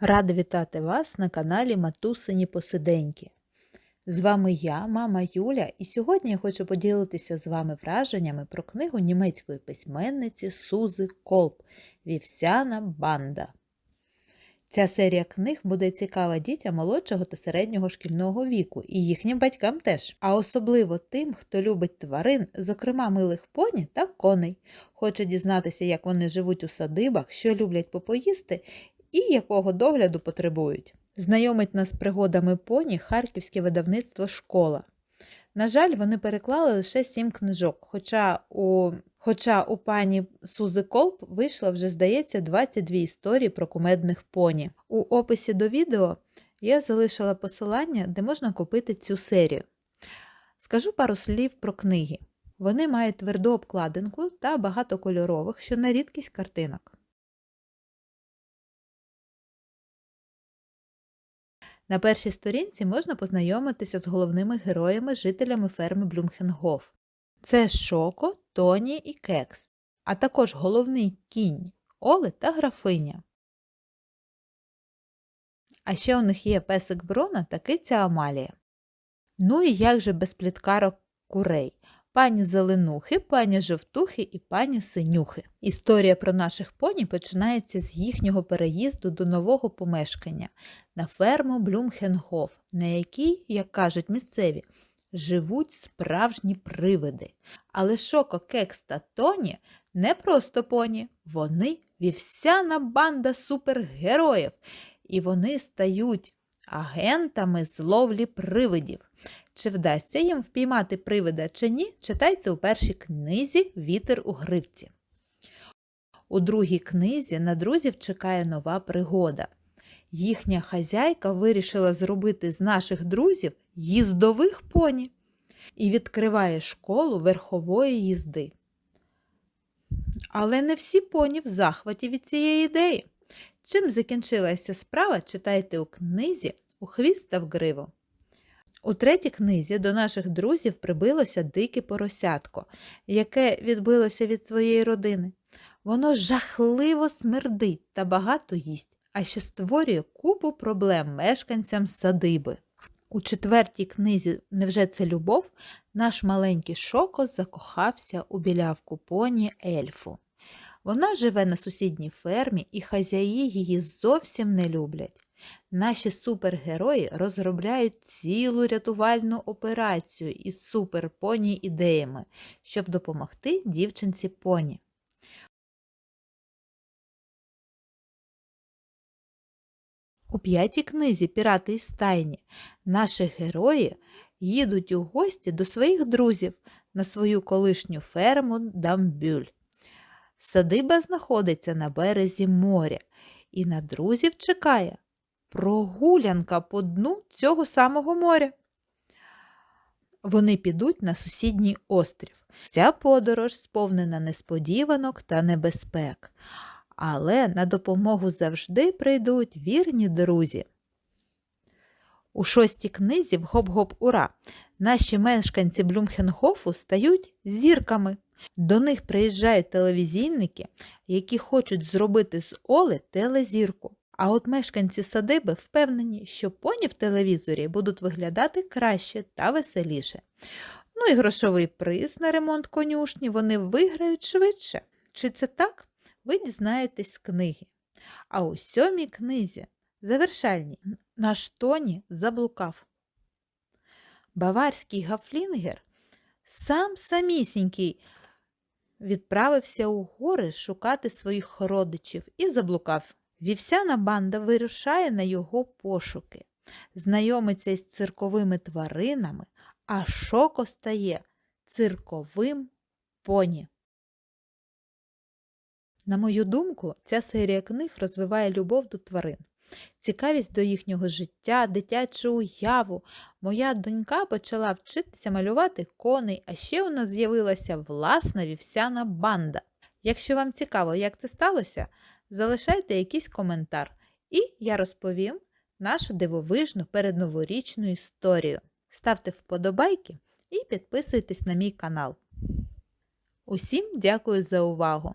Рада вітати вас на каналі Матусині Посиденьки. З вами я, мама Юля, і сьогодні я хочу поділитися з вами враженнями про книгу німецької письменниці Сузи Колб Вівсяна банда. Ця серія книг буде цікава дітям молодшого та середнього шкільного віку і їхнім батькам теж, а особливо тим, хто любить тварин, зокрема милих поні та коней, хоче дізнатися, як вони живуть у садибах, що люблять попоїсти і якого догляду потребують. Знайомить нас з пригодами поні харківське видавництво Школа. На жаль, вони переклали лише сім книжок, хоча у хоча у пані Сузи Колб вийшло вже, здається, 22 історії про кумедних поні. У описі до відео я залишила посилання, де можна купити цю серію. Скажу пару слів про книги. Вони мають тверду обкладинку та багато кольорових, що на рідкість картинок. На першій сторінці можна познайомитися з головними героями жителями ферми Блюмхенгоф. Це Шоко, Тоні і Кекс, а також головний кінь Оле та графиня. А ще у них є песик Брона та киця Амалія. Ну і як же без пліткарок курей пані Зеленухи, пані Жовтухи і пані Синюхи. Історія про наших поні починається з їхнього переїзду до нового помешкання на ферму Блюмхенгоф, на якій, як кажуть місцеві, живуть справжні привиди. Але Шоко, Кекс та Тоні не просто поні, вони вівсяна банда супергероїв, і вони стають агентами зловлі привидів. Чи вдасться їм впіймати привида чи ні, читайте у першій книзі Вітер у гривці. У другій книзі на друзів чекає нова пригода. Їхня хазяйка вирішила зробити з наших друзів їздових поні і відкриває школу верхової їзди. Але не всі поні в захваті від цієї ідеї. Чим закінчилася справа, читайте у книзі у хвіст та в гриву. У третій книзі до наших друзів прибилося дике поросятко, яке відбилося від своєї родини. Воно жахливо смердить та багато їсть, а ще створює купу проблем мешканцям садиби. У четвертій книзі Невже це любов? Наш маленький Шоко закохався у білявку поні ельфу. Вона живе на сусідній фермі, і хазяї її зовсім не люблять. Наші супергерої розробляють цілу рятувальну операцію із суперпоні ідеями, щоб допомогти дівчинці поні. У п'ятій книзі Пірати із стайні наші герої їдуть у гості до своїх друзів на свою колишню ферму Дамбюль. Садиба знаходиться на березі моря і на друзів чекає прогулянка по дну цього самого моря. Вони підуть на сусідній острів. Ця подорож сповнена несподіванок та небезпек, але на допомогу завжди прийдуть вірні друзі. У шостій книзі в Гоп-Гоп Ура наші мешканці Блюмхенгофу стають зірками. До них приїжджають телевізійники, які хочуть зробити з Оли телезірку. А от мешканці садиби впевнені, що поні в телевізорі будуть виглядати краще та веселіше. Ну і грошовий приз на ремонт конюшні вони виграють швидше. Чи це так? Ви дізнаєтесь з книги. А у сьомій книзі, завершальній, наш Тоні заблукав. Баварський гафлінгер сам самісінький відправився у гори шукати своїх родичів і заблукав. Вівсяна банда вирушає на його пошуки, знайомиться із цирковими тваринами, а шоко стає цирковим поні. На мою думку, ця серія книг розвиває любов до тварин, цікавість до їхнього життя, дитячу уяву. Моя донька почала вчитися малювати коней, а ще у нас з'явилася власна вівсяна банда. Якщо вам цікаво, як це сталося, залишайте якийсь коментар, і я розповім нашу дивовижну передноворічну історію. Ставте вподобайки і підписуйтесь на мій канал. Усім дякую за увагу!